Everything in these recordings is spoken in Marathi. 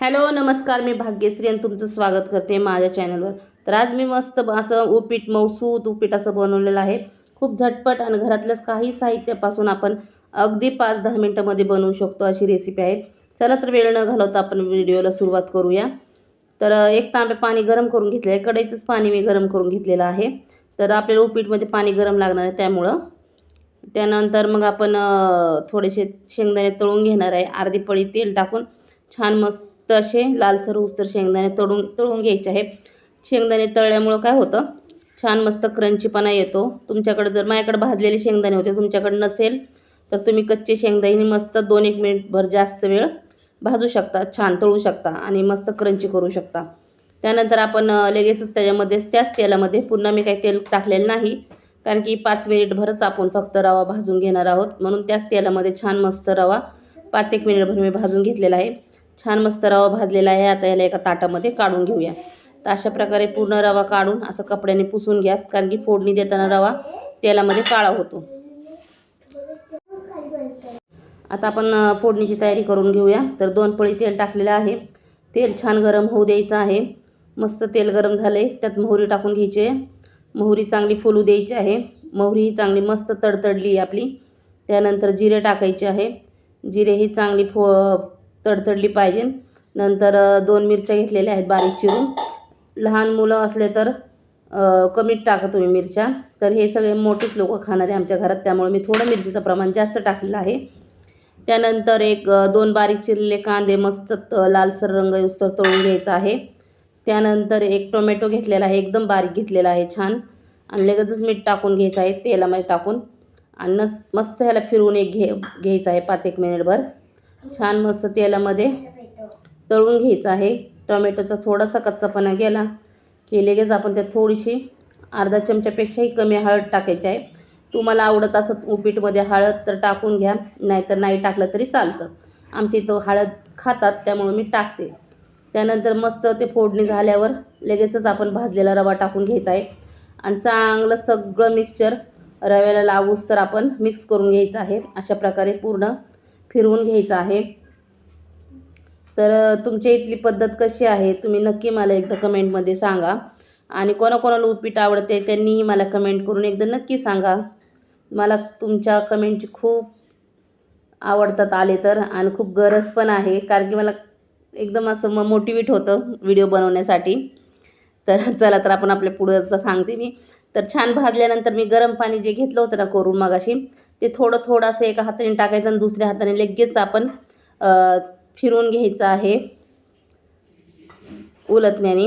हॅलो नमस्कार मी भाग्यश्री आणि तुमचं स्वागत करते माझ्या चॅनलवर. तर आज मी मस्त असं उपीट मौसूद उपीट असं बनवलेलं आहे. खूप झटपट आणि घरातल्याच काही साहित्यापासून आपण अगदी पाच दहा मिनटामध्ये बनवू शकतो अशी रेसिपी आहे. चला तर वेळ न घालवता आपण व्हिडिओला सुरुवात करूया. तर एक तांबे पाणी गरम करून घेतले आहे. कढईचंच पाणी मी गरम करून घेतलेलं आहे. तर आपल्याला उपीटमध्ये पाणी गरम लागणार आहे त्यामुळं. त्यानंतर मग आपण थोडेसे शेंगदाणे तळून घेणार आहे. अर्धी पळी तेल टाकून छान मस्त असे लालसर उस्तर शेंगदाणे तळून तळून घ्यायचे आहे शेंगदाणे तळल्यामुळं काय होतं? छान मस्त क्रंचीपणा येतो. तुमच्याकडे जर माझ्याकडे भाजलेले शेंगदाणे होते तुमच्याकडे नसेल तर तुम्ही कच्चे शेंगदाणे मस्त दोन एक मिनिटभर जास्त वेळ भाजू शकता छान तळू शकता आणि मस्त क्रंची करू शकता. त्यानंतर आपण लगेचच त्याच्यामध्येच त्याच तेलामध्ये पुन्हा मी काही तेल टाकलेलं नाही कारण की पाच मिनिटभरच आपण फक्त रवा भाजून घेणार आहोत. म्हणून त्याच तेलामध्ये छान मस्त रवा पाच एक मिनिटभर मी भाजून घेतलेला आहे. छान मस्त रवा भाजलेला आहे. आता याला एका ताटामध्ये काढून घेऊया. तर अशा प्रकारे पूर्ण रवा काढून असं कपड्याने पुसून घ्या. कारण की फोडणी देताना रवा तेलामध्ये काळा होतो. आता आपण फोडणीची तयारी करून घेऊया. तर दोन पळी तेल टाकलेलं आहे. तेल छान गरम होऊ द्यायचं आहे. मस्त तेल गरम झाले त्यात मोहरी टाकून घ्यायची आहे. मोहरी चांगली फुलू द्यायची आहे. मोहरी ही चांगली मस्त तडतडली आपली. त्यानंतर जिरे टाकायचे आहे. जिरे ही चांगली फो तडतडली पाहिजे. नंतर दोन मिरच्या घेतलेल्या आहेत बारीक चिरून. लहान मुलं असले तर अ, टाका तुम्ही मिरच्या. तर हे सगळे मोठेच लोक खाणारे आहे आमच्या घरात त्यामुळे मी थोडं मिरचीचं प्रमाण जास्त टाकलेलं आहे. त्यानंतर एक दोन बारीक चिरलेले कांदे मस्त लालसर रंग येऊस्तर तळून घ्यायचा आहे. त्यानंतर एक टोमॅटो घेतलेला आहे एकदम बारीक घेतलेला आहे छान. आणि लगेचच मीठ टाकून घ्यायचं आहे तेलामध्ये टाकून. आणि नस मस्त ह्याला फिरवून एक घे घ्यायचं आहे पाच एक मिनिटभर. छान मस्त तेलामध्ये तळून घ्यायचं आहे. टोमॅटोचा थोडासा कच्चापणा गेला की लगेच आपण त्यात थोडीशी अर्धा चमच्यापेक्षाही कमी हळद टाकायची आहे. तुम्हाला आवडत असं उपीटमध्ये हळद तर टाकून घ्या नाहीतर नाही टाकलं तरी चालतं. आमच्या इथं हळद खातात त्यामुळे मी टाकते. त्यानंतर मस्त ते फोडणी झाल्यावर लगेचच आपण भाजलेला रवा टाकून घ्यायचा आहे. आणि चांगलं सगळं मिक्सचर रव्याला लागूस तर आपण मिक्स करून घ्यायचं आहे. अशा प्रकारे पूर्ण फिरवून घ्यायचं आहे. तर तुमच्या इथली पद्धत कशी आहे? तुम्ही नक्की मला एकदा कमेंटमध्ये सांगा. आणि कोणाकोणाला उपीट आवडते त्यांनीही मला कमेंट करून एकदा नक्की सांगा. मला तुमच्या कमेंटची खूप आवडतात आले तर आणि खूप गरज पण आहे कारण की मला एकदम असं मग मोटिवेट होतं व्हिडिओ बनवण्यासाठी. तर चला तर आपण आपल्या पुढचं सांगते मी. तर छान भाजल्यानंतर मी गरम पाणी जे घेतलं होतं ना करून मगाशी ते थोडं थोडंसं एका हाताने टाकायचं आणि दुसऱ्या हाताने लगेच आपण फिरून फिरवून घ्यायचं आहे. उलतण्याने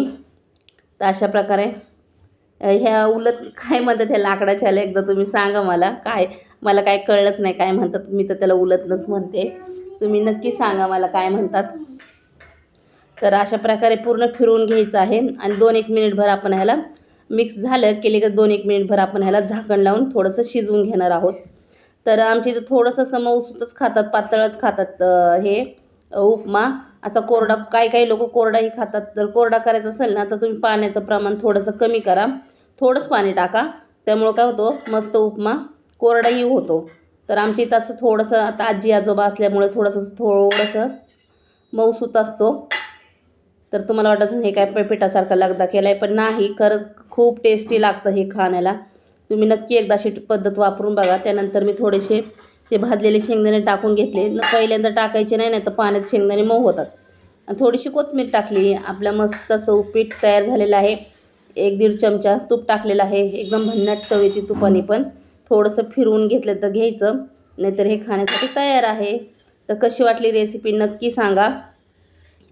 तर अशा प्रकारे ह्या उलत काय म्हणतात ह्या लाकडाच्या आल्या एकदा तुम्ही सांगा मला. काय मला काय कळलंच नाही काय म्हणतात. मी तर त्याला उलतनंच म्हणते. तुम्ही नक्की सांगा मला काय म्हणतात. तर अशा प्रकारे पूर्ण फिरवून घ्यायचं आहे आणि दोन एक मिनिटभर आपण ह्याला मिक्स झालं. की लगेच दोन एक मिनिटभर आपण ह्याला झाकण लावून थोडंसं शिजवून घेणार आहोत. तर आमच्या इथं थोडंसं असं मऊसूतच खातात पातळच खातात हे उपमा. असा कोरडा काही काही लोक कोरडाही खातात. जर कोरडा करायचा असेल ना तर तुम्ही पाण्याचं प्रमाण थोडंसं कमी करा. थोडंच पाणी टाका. त्यामुळं काय होतो? मस्त उपमा कोरडाही होतो. तर आमच्या इथं असं थोडंसं आता आजी आजोबा असल्यामुळे थोडंसं थोडंसं मऊसूत असतो. तर तुम्हाला वाटत हे काय पिठासारखा लगदा केला आहे पण नाही खरंच खूप टेस्टी लागतं हे खाण्याला. तुम्ही नक्की एकदा अशी पद्धत वापरून बघा. त्यानंतर मी थोडेसे ते भाजलेले शेंगदाणे टाकून घेतले. न पहिल्यांदा टाकायचे नाही नाही तर पाण्यात शेंगदाणे मऊ होतात. आणि थोडीशी कोथमीर टाकली. आपल्या मस्त असं उपीट तयार झालेलं आहे. एक दीड चमचा तूप टाकलेलं आहे. एकदम भन्नाट चव येते तुपाने पण. थोडंसं फिरवून घेतलं तर घ्यायचं. नाहीतर हे खाण्यासाठी तयार आहे. तर कशी वाटली रेसिपी नक्की सांगा.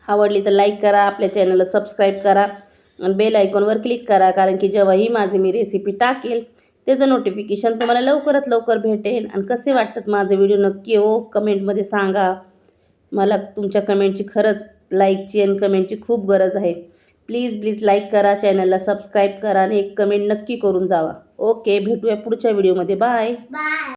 आवडली तर लाईक करा. आपल्या चॅनलला सबस्क्राईब करा. आणि बेल आयकॉनवर क्लिक करा. कारण की जेव्हाही माझी मी रेसिपी टाकेल त्याचं नोटिफिकेशन तुम्हाला लवकरात लवकर भेटेल. आणि कसे वाटतात माझे व्हिडिओ नक्की हो कमेंटमध्ये सांगा. मला तुमच्या कमेंटची खरंच लाईकची आणि कमेंटची खूप गरज आहे. प्लीज प्लीज लाईक करा चॅनलला सबस्क्राईब करा आणि एक कमेंट नक्की करून जावा. ओके भेटूया पुढच्या व्हिडिओमध्ये बाय